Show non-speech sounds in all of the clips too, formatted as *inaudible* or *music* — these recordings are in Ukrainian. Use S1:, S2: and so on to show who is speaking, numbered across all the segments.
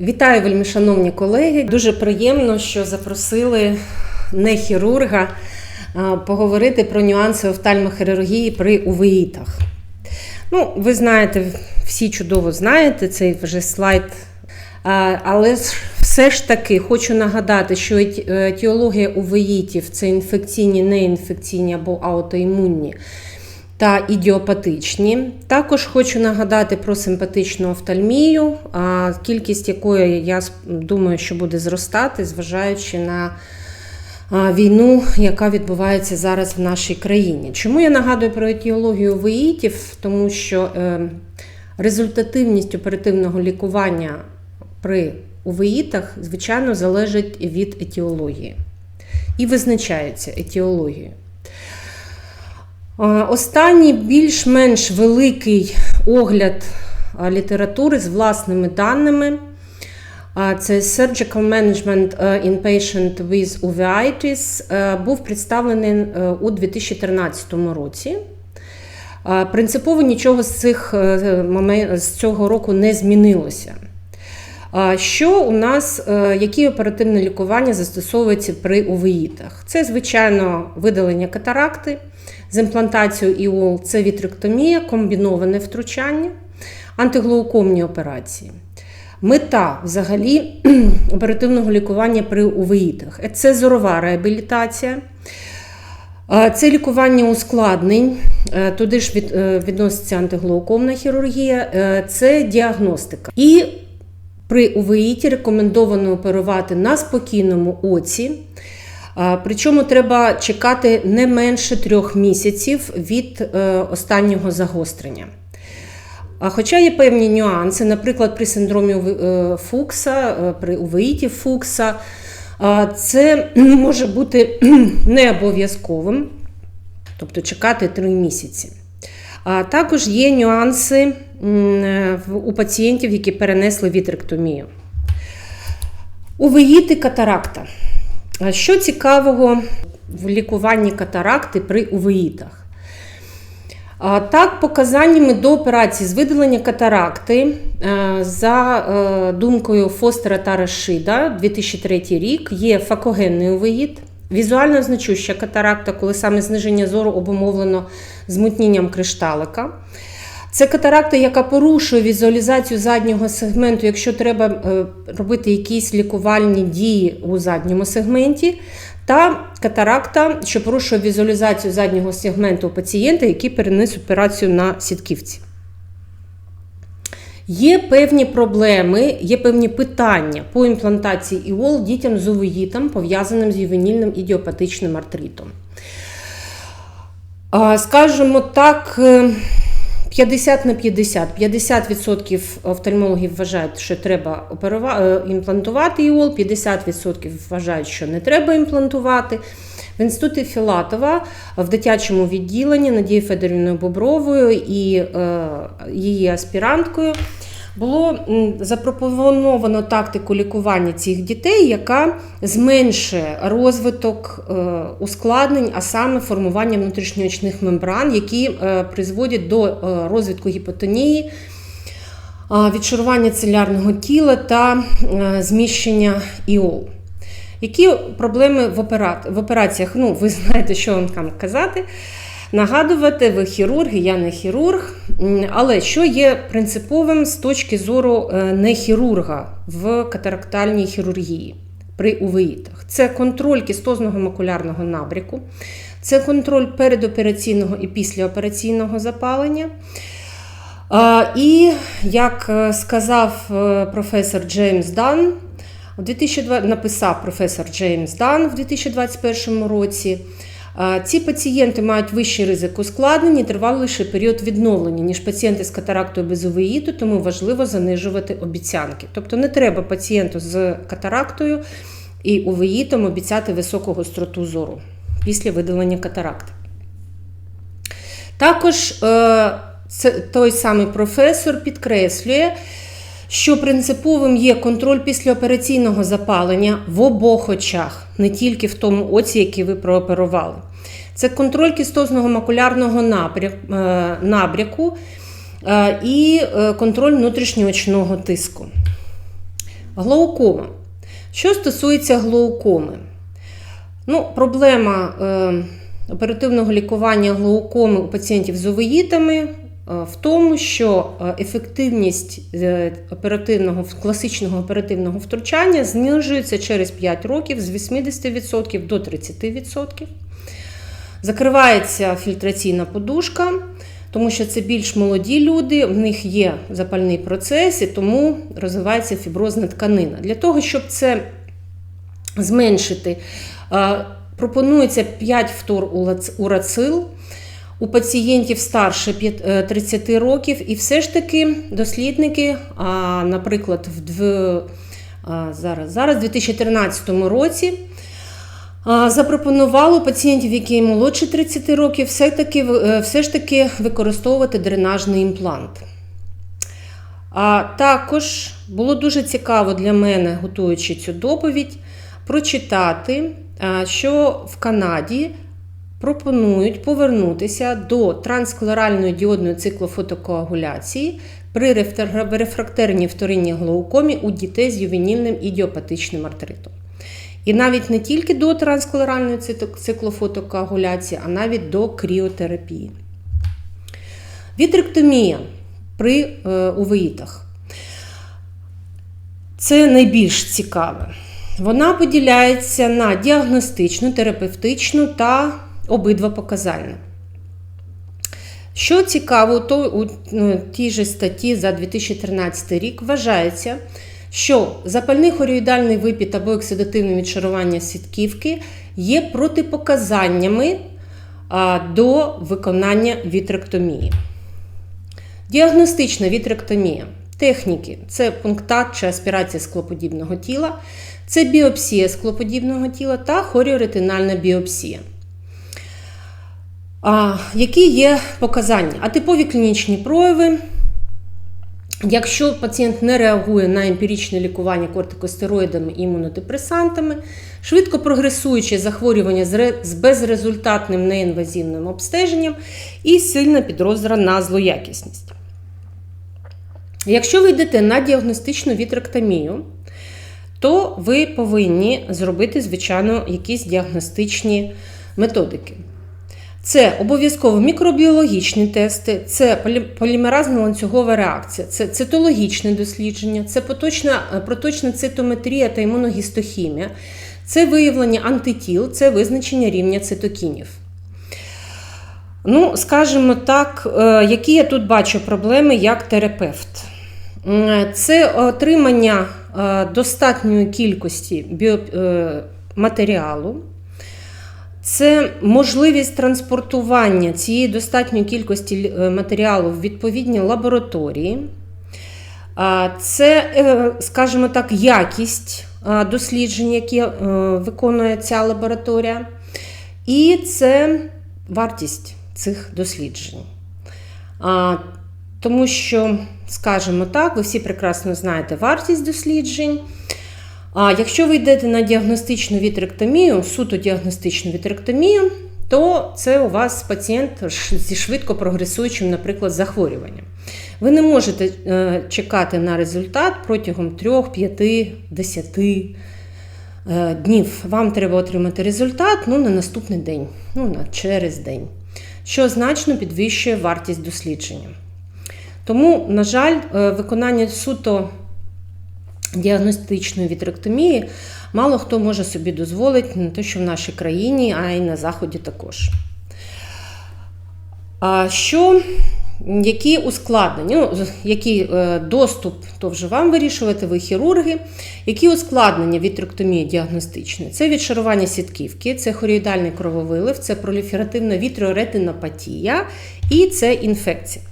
S1: Вітаю, вельми шановні колеги. Дуже приємно, що запросили не хірурга поговорити про нюанси офтальмохірургії при увеїтах. Ну, ви знаєте, всі чудово знаєте цей вже слайд. Але все ж таки хочу нагадати, що еті- етіологія увеїтів це інфекційні, неінфекційні або аутоімунні та ідіопатичні. Також хочу нагадати про симпатичну офтальмію, кількість якої я думаю, що буде зростати, зважаючи на війну, яка відбувається зараз в нашій країні. Чому я нагадую про етіологію виїтів? Тому що е, результативність оперативного лікування при увеїтах, звичайно, залежить від етіології і визначається етіологією. Е, Останній більш-менш великий огляд літератури з власними даними. Це Surgical Management е, in Patient with Uveitis е, був представлений у 2013 році. Принципово нічого з, цих, з цього року не змінилося. Що у нас, які оперативне лікування застосовуються при увеїтах? Це, звичайно, видалення катаракти з імплантацією іол, це вітректомія, комбіноване втручання, антиглоукомні операції. Мета взагалі *clears throat* оперативного лікування при увеїтах це зорова реабілітація. Це лікування ускладнень, е, туди ж е, відноситься антиглоукомна хірургія, е, це діагностика. І при увеїті рекомендовано оперувати на спокійному оці. Причому треба чекати не менше трьох місяців від е, останнього загострення. Хоча є певні нюанси, наприклад, при синдромі е, Фукса, е, при увеїті Фукса, це може бути *clears throat* не обов'язковим, тобто чекати три місяці. А також є нюанси у пацієнтів, які перенесли вітректомію. Увеїти катаракта. Що цікавого в лікуванні катаракти при увеїтах? Так, показаннями до операції з видалення катаракти е, за е, думкою Фостера та Рашида 2003 рік є факогенний увеїт, візуально значуща катаракта, коли саме зниження зору обумовлено змутнінням кришталика. Це катаракта, яка порушує візуалізацію заднього сегменту, якщо треба е, робити якісь лікувальні дії у задньому сегменті, та катаракта, що порушує візуалізацію заднього сегменту у пацієнта, який перенес операцію на сітківці. Є певні проблеми, є певні питання по імплантації іол дітям з увеїтом, пов'язаним з ювенільним ідіопатичним артритом. Скажімо так, е, 50 на 50. 50% офтальмологів вважають, що треба е, імплантувати іол, 50% вважають, що не треба імплантувати. В інституті Філатова в дитячому відділенні Надії Федорівною Бобровою і е, її аспіранткою було запропоновано тактику лікування цих дітей, яка зменшує розвиток е, ускладнень, а саме формування внутрішньоочних мембран, які е, призводять до е, розвитку гіпотонії, відшарування целярного тіла та зміщення іол. Які проблеми в операціях? Ну, ви знаєте, що вам там казати. Нагадувати, ви хірург, я не хірург. Але що є принциповим з точки зору е, не хірурга в катарактальній хірургії при увеїтах? Це контроль кістозного макулярного набряку, це контроль передопераційного і післяопераційного запалення. І як е, сказав е, професор Джеймс Дан, написав професор Джеймс Дан в 2021 році. Ці пацієнти мають вищий ризик ускладнень і триваліший період відновлення, ніж пацієнти з катарактою без увеїту, тому важливо занижувати обіцянки. Тобто не треба пацієнту з катарактою і увеїтом обіцяти високу гостроту зору після видалення катаракти. Також е, той самий професор підкреслює, що принциповим є контроль післяопераційного запалення в обох очах, не тільки в тому оці, який ви прооперували. Це контроль кістозного макулярного е, набряку е, і е, контроль внутрішньоочного тиску. Глаукома. Що стосується глаукоми, ну, проблема оперативного лікування глаукоми у пацієнтів з овоїтами е, в тому, що е, ефективність е, оперативного класичного оперативного втручання знижується через 5 років з 80% до 30%. Закривається фільтраційна подушка, тому що це більш молоді люди, в них є запальний процес, і тому розвивається фіброзна тканина. Для того, щоб це зменшити, е, пропонується 5 фтор урацил у пацієнтів старше е, 30 років. І все ж таки дослідники, а, наприклад, в зараз, зараз, в 2013 році. А, Запропонували пацієнтів, які молодше 30 років, все, таки, е, все ж таки використовувати дренажний імплант. А також було дуже цікаво для мене, готуючи цю доповідь, прочитати, що в Канаді пропонують повернутися до трансклеральної діодної циклофотокоагуляції при рефрактерній вторинній глаукомі у дітей з ювенільним ідіопатичним артритом. І навіть не тільки до трансклеральної цито- циклофотокоагуляції, а навіть до кріотерапії. Вітректомія при е, увеїтах. Це найбільш цікаве. Вона поділяється на діагностичну, терапевтичну та обидва показальну. Що цікаво, то у ну, тій же статті за 2013 рік вважається, що запальний хоріоїдальний випід або оксидативне відшарування сітківки є протипоказаннями до виконання вітректомії. Діагностична вітректомія. Техніки це пунктат чи аспірація склоподібного тіла, це біопсія склоподібного тіла та хоріоретинальна біопсія. А, які є показання? Атипові клінічні прояви. Якщо пацієнт не реагує на емпіричне лікування кортикостероїдами і імунодепресантами, швидко прогресуюче захворювання з безрезультатним неінвазивним обстеженням і сильна підозра на злоякісність. Якщо ви йдете на діагностичну вітректомію, то ви повинні зробити, звичайно, якісь діагностичні методики. Це обов'язково мікробіологічні тести, це полі- полімеразна ланцюгова реакція, це цитологічне дослідження, це поточна, е, проточна цитометрія та імуногістохімія, це виявлення антитіл, це визначення рівня цитокінів. Ну, скажімо так, е, які я тут бачу проблеми як терапевт. Це отримання е, достатньої кількості біо- е, матеріалу, це можливість транспортування цієї достатньої кількості е, матеріалу в відповідні лабораторії. Це, е, скажімо так, якість досліджень, які е, виконує ця лабораторія. І це вартість цих досліджень. Тому що, скажімо так, ви всі прекрасно знаєте вартість досліджень. А якщо ви йдете на діагностичну вітректомію, суто діагностичну вітректомію, то це у вас пацієнт зі швидко прогресуючим, наприклад, захворюванням. Ви не можете е, чекати на результат протягом 3, 5, 10 е, днів. Вам треба отримати результат ну, на наступний день, ну, на через день, що значно підвищує вартість дослідження. Тому, на жаль, е, виконання суто діагностичної вітректомії мало хто може собі дозволити не те, що в нашій країні, а й на Заході також. А що, які ускладнення, ну, який е, доступ, то вже вам вирішувати, ви хірурги, які ускладнення вітректомії діагностичної? Це відшарування сітківки, це хоріоїдальний крововилив, це проліферативна вітріоретинопатія і це інфекція.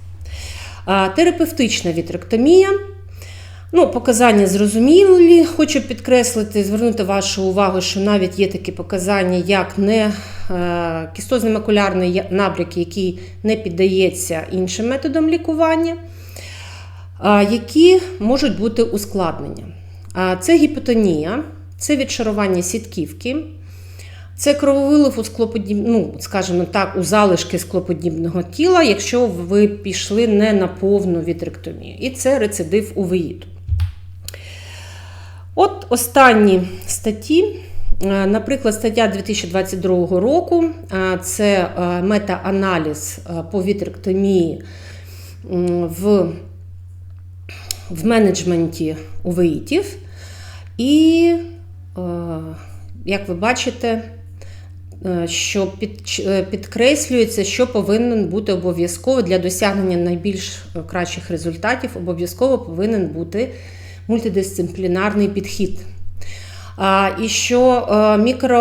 S1: Терапевтична вітректомія. Ну, показання зрозумілі. Хочу підкреслити, звернути вашу увагу, що навіть є такі показання, як не е, кістозний макулярний набряк, який не піддається іншим методам лікування, які можуть бути ускладнення. Це гіпотонія, це відшарування сітківки, це крововилив у склоподіб... ну, скажімо так, у залишки склоподібного тіла, якщо ви пішли не на повну вітректомію. І це рецидив увеїту. От останні статті. Е, Наприклад, стаття 2022 року е, це е, мета-аналіз по вітректомії в, в менеджменті увеїтів. І, як ви бачите, що під, підкреслюється, що повинен бути обов'язково для досягнення найбільш кращих результатів, обов'язково повинен бути мультидисциплінарний підхід. І що е, мікро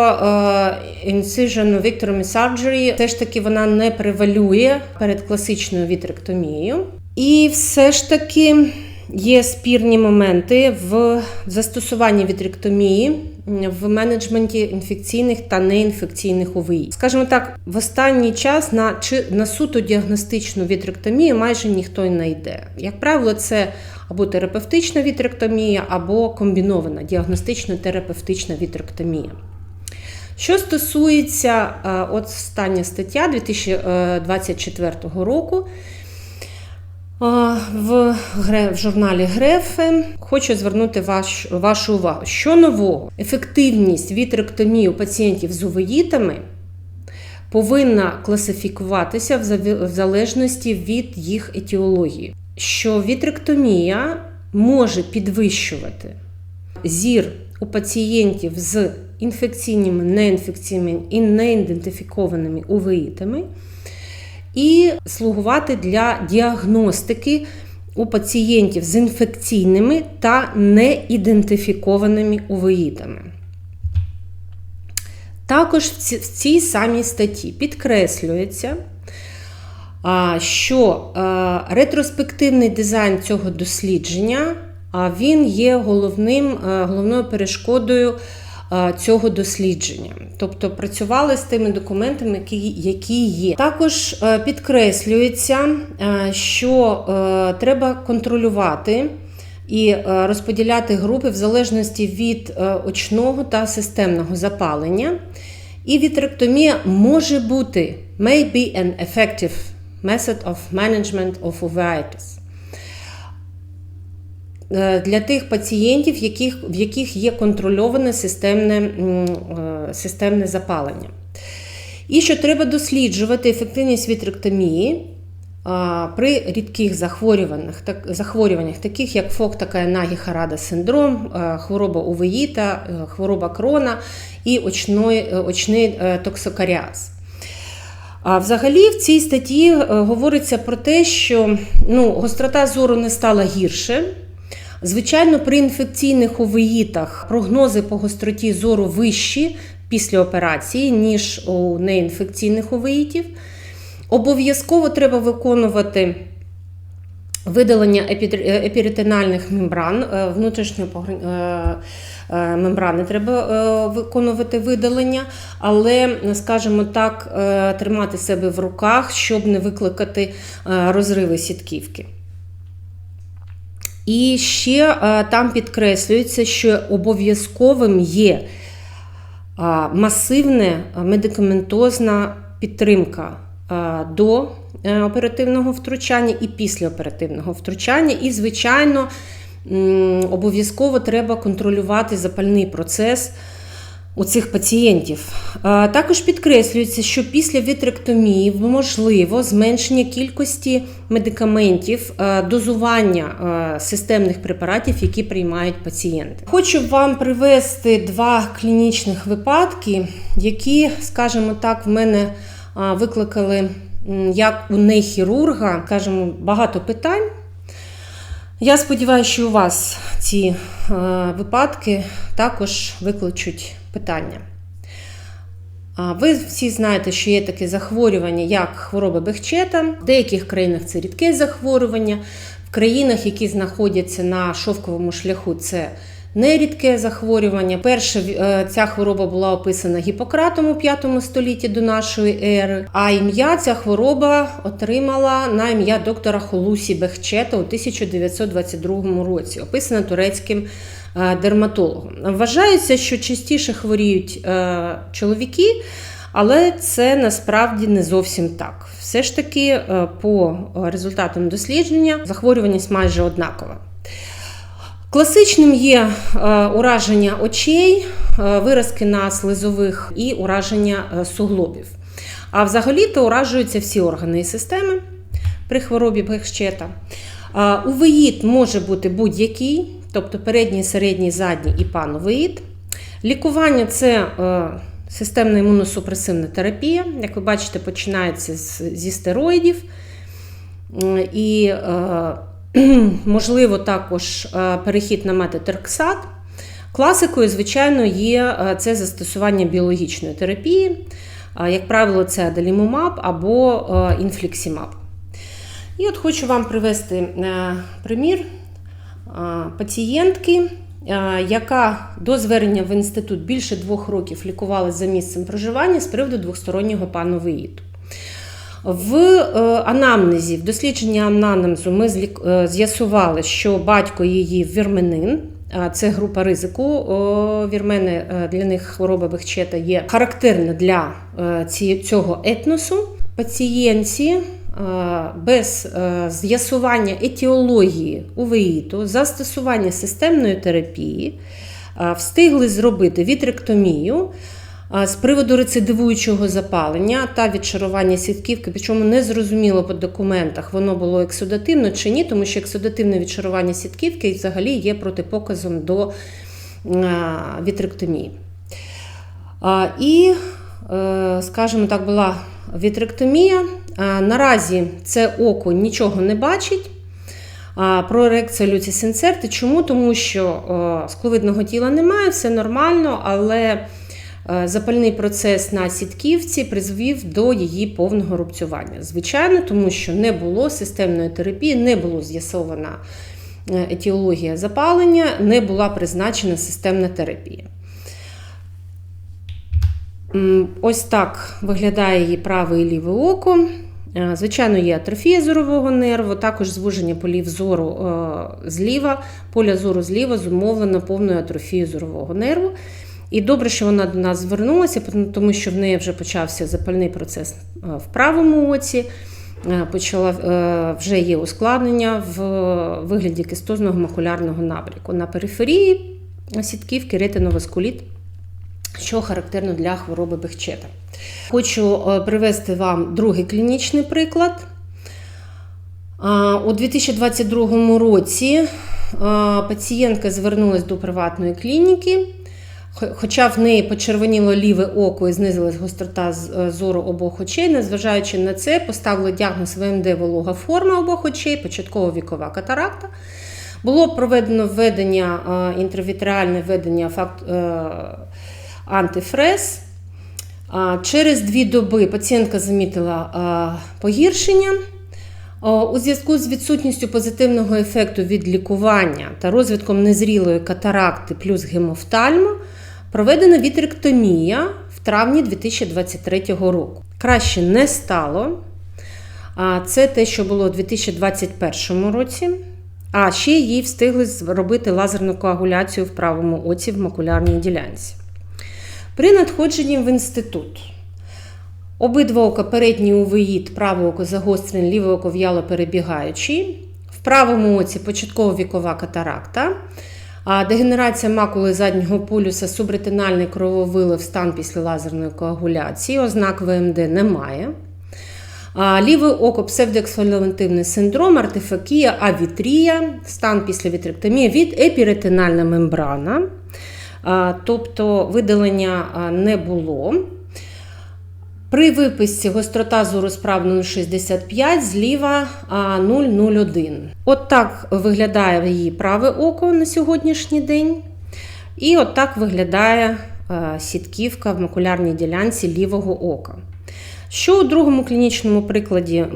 S1: incision victory surgery все ж таки вона не превалює перед класичною вітректомією. І все ж таки є спірні моменти в застосуванні вітректомії в менеджменті інфекційних та неінфекційних ОВІ. Скажімо так, в останній час на, чи, на суто діагностичну вітректомію майже ніхто не йде. Як правило, це або терапевтична вітректомія, або комбінована діагностично-терапевтична вітректомія. Що стосується е, от остання стаття 2024 року, е, в, в журналі Грефе хочу звернути ваш, вашу увагу. Що нового? Ефективність вітректомії у пацієнтів з увеїтами повинна класифікуватися в залежності від їх етіології. Що вітректомія може підвищувати зір у пацієнтів з інфекційними, неінфекційними і неідентифікованими увеїтами і слугувати для діагностики у пацієнтів з інфекційними та неідентифікованими увеїтами. Також в цій самій статті підкреслюється, що ретроспективний дизайн цього дослідження він є головним, головною перешкодою цього дослідження. Тобто працювали з тими документами, які, є. Також е, підкреслюється, е, що е, треба контролювати. І е, розподіляти групи в залежності від е, очного та системного запалення. І вітректомія може бути may be an effective method of management of uveitis. Е, Для тих пацієнтів, яких, в яких є контрольоване системне, е, системне запалення. І що треба досліджувати ефективність вітректомії при рідких захворюваннях, так, захворюваннях, таких як Фоктака Харада синдром, е, хвороба увеїта, е, хвороба крона і е, очний е, токсокаріаз. А взагалі в цій статті е, говориться про те, що ну, гострота зору не стала гірше. Звичайно, при інфекційних увеїтах прогнози по гостроті зору вищі після операції, ніж у неінфекційних увеїтів. Обов'язково треба виконувати видалення е, епіретинальних мембран, е, внутрішньої е, мембрани треба виконувати видалення, але, скажімо так, тримати себе в руках, щоб не викликати розриви сітківки. І ще е, там підкреслюється, що обов'язковим є масивна масивне медикаментозна підтримка до е, оперативного втручання і після оперативного втручання. І, звичайно, обов'язково треба контролювати запальний процес у цих пацієнтів. Також підкреслюється, що після вітректомії можливо зменшення кількості медикаментів, дозування системних препаратів, які приймають пацієнти. Хочу вам привести два клінічних випадки, які, скажімо так, в мене викликали як у нейхірурга, скажімо, багато питань. Я сподіваюся, що у вас ці випадки також викличуть питання. Ви всі знаєте, що є таке захворювання, як хвороба Бехчета. В деяких країнах це рідке захворювання. В країнах, які знаходяться на шовковому шляху, це нерідке захворювання. Перша е, ця хвороба була описана Гіппократом у 5 столітті до нашої ери. А ім'я ця хвороба отримала на ім'я доктора Холусі Бехчета у 1922 році, описана турецьким е, дерматологом. Вважається, що частіше хворіють е, чоловіки. Але це насправді не зовсім так. Все ж таки, по результатам дослідження, захворюваність майже однакова. Класичним є е, ураження очей, е, виразки на слизових і ураження е, суглобів. А взагалі-то уражуються всі органи і системи при хворобі Бехщета. Увеїд може бути будь-який, тобто передній, середній, задній і пановеїд. Лікування це системна імуносупресивна терапія. Як ви бачите, починається зі стероїдів. І *clears throat* можливо також е, перехід на метотерксат. Класикою, звичайно, є е, це застосування біологічної терапії. Е, Як правило, це аделімумаб або інфліксімаб. І от хочу вам привести примір пацієнтки, яка до звернення в інститут більше двох років лікувалася за місцем проживання з приводу двостороннього пановиїту. В е, анамнезі, в дослідженні анамнезу ми е, з'ясували, що батько її вірменин. Це група ризику. Вірмени е, для них хвороба Бехчета є характерна для цього етносу. Пацієнтці е, без з'ясування етіології увеїту, застосування системної терапії встигли зробити вітректомію. З приводу рецидивуючого запалення та відшарування сітківки, причому не зрозуміло по документах, воно було ексудативно чи ні, тому що ексудативне відшарування сітківки взагалі є протипоказом до вітректомії. І, е, скажімо так, була вітректомія. Наразі це око нічого не бачить. Про ерекцію люцисінцерти. Чому? Тому що скловидного тіла немає, все нормально, але запальний процес на сітківці призвів до її повного рубцювання. Звичайно, тому що не було системної терапії, не було з'ясована е, етіологія запалення, не була призначена системна терапія. Ось так виглядає її праве і ліве око. Е, Звичайно, є атрофія зорового нерву, також звуження полів зору е, зліва, поля зору зліва зумовлено повною атрофією зорового нерву. І добре, що вона до нас звернулася, тому що в неї вже почався запальний процес е, в правому оці. Е, Почала е, вже є ускладнення в вигляді кистозного макулярного набряку. На периферії сітківки ретиноваскуліт що характерно для хвороби Бехчета. Хочу привести вам другий клінічний приклад. У 2022 році пацієнтка звернулася до приватної клініки, хоча в неї почервоніло ліве око і знизилась гострота е, зору обох очей. Незважаючи на це, поставили діагноз ВМД волога форма обох очей, початкова вікова катаракта. Було проведено введення е, інтравітріальне введення факт, е, антифрез. Через дві доби пацієнтка замітила погіршення. У зв'язку з відсутністю позитивного ефекту від лікування та розвитком незрілої катаракти плюс гемофтальму проведена вітректомія в травні 2023 року. Краще не стало. Це те, що було у 2021 році. А ще їй встигли зробити лазерну коагуляцію в правому оці в макулярній ділянці. При надходженні в інститут обидва ока передній увеїд, праве око загострене, ліве око в'яло перебігаючий. В правому оці початкова вікова катаракта, дегенерація макули заднього полюса, субретинальний крововилив, стан після лазерної коагуляції, ознак ВМД немає. Ліве око псевдоексфоліативний синдром, артефакія, авітрія, стан після вітректомії від епіретинальна мембрана. Тобто видалення не було. При виписці гострота зору справно 0,65, зліва 0,01. От так виглядає її праве око на сьогоднішній день. І от так виглядає сітківка в макулярній ділянці лівого ока. Що у другому клінічному прикладі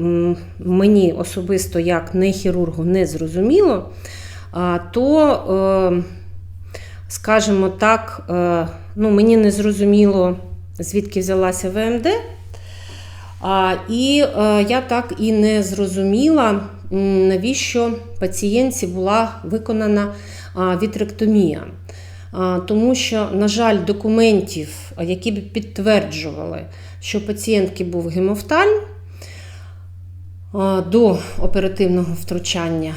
S1: мені особисто як не хірургу не зрозуміло, то, е, скажімо так, е, ну, мені не зрозуміло, звідки взялася ВМД. А, І е, я так і не зрозуміла, навіщо пацієнтці була виконана вітректомія. Тому що, на жаль, документів, які б підтверджували, що пацієнтки був гемофтальм до оперативного втручання,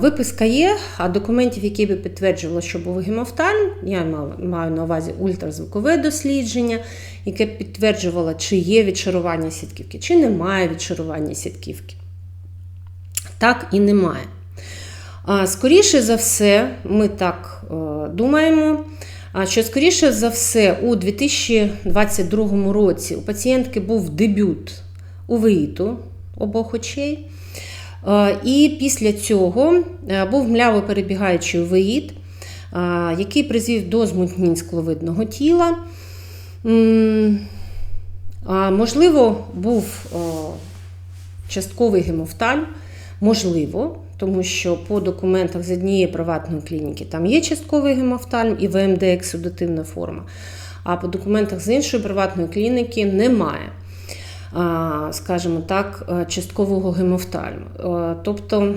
S1: виписка є, а документів, які би підтверджували, що був гемофтальм, я маю, маю на увазі ультразвукове дослідження, яке підтверджувало, чи є відшарування сітківки, чи немає відшарування сітківки. Так і немає. Скоріше за все, ми так е, думаємо, що скоріше за все, у 2022 році у пацієнтки був дебют увеїту обох очей. Е, І після цього е, був мляво перебігаючий увеїт, е, який призвів до змутнінь скловидного тіла. Можливо, був частковий гемофтальм, можливо, тому що по документах з однієї приватної клініки там є частковий гемофтальм і ВМД ексудативна форма. А по документах з іншої приватної клініки немає, скажімо так, е, часткового гемофтальму. Е, Тобто,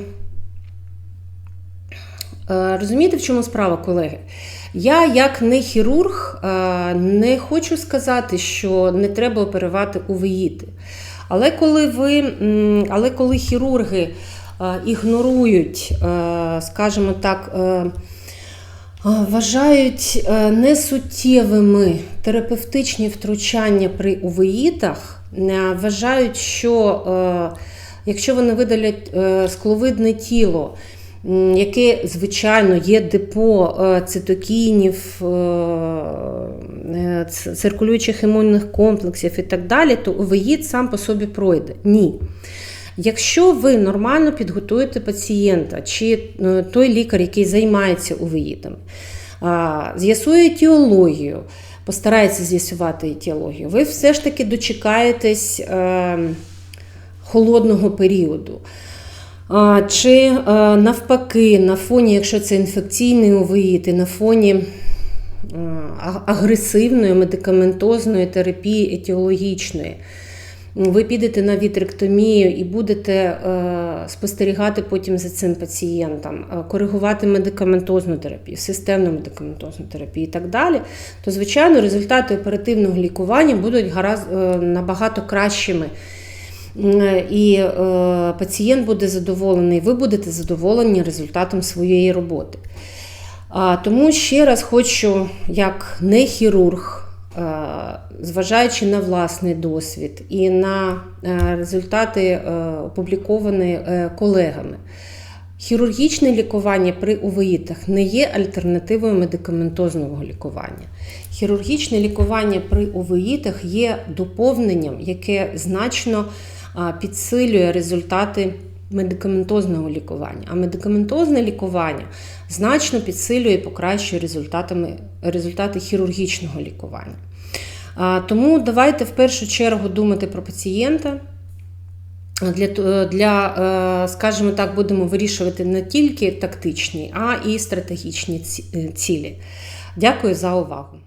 S1: е, розумієте, в чому справа, колеги? Я, як не хірург, е, не хочу сказати, що не треба оперувати увеїти. Але коли ви, але коли хірурги е, ігнорують, е, скажімо так, е, е, вважають е, несуттєвими терапевтичні втручання при увеїтах, е, вважають, що е, якщо вони видалять е, скловидне тіло, яке, звичайно, є депо е, цитокінів, циркулюючих імунних комплексів і так далі, то увеїт сам по собі пройде. Ні. Якщо ви нормально підготуєте пацієнта чи той лікар, який займається увеїтами, з'ясує етіологію, постарається з'ясувати етіологію, ви все ж таки дочекаєтесь е, холодного періоду. А, Чи е, навпаки, на фоні, якщо це інфекційний увеїт, і на фоні е, агресивної медикаментозної терапії етіологічної, ви підете на вітректомію і будете е, спостерігати потім за цим пацієнтом, е, коригувати медикаментозну терапію, системну медикаментозну терапію і так далі, то, звичайно, результати оперативного лікування будуть гаразд, е, набагато кращими. І е, пацієнт буде задоволений, ви будете задоволені результатом своєї роботи. А, тому ще раз хочу, як не хірург, е, зважаючи на власний досвід і на е, результати е, опубліковані е, колегами, хірургічне лікування при увеїтах не є альтернативою медикаментозного лікування. Хірургічне лікування при увеїтах є доповненням, яке значно підсилює результати медикаментозного лікування. А медикаментозне лікування значно підсилює і покращує результати хірургічного лікування. Тому давайте в першу чергу думати про пацієнта. Для, т- для, е, скажімо так, будемо вирішувати не тільки тактичні, а і стратегічні е, цілі. Дякую за увагу.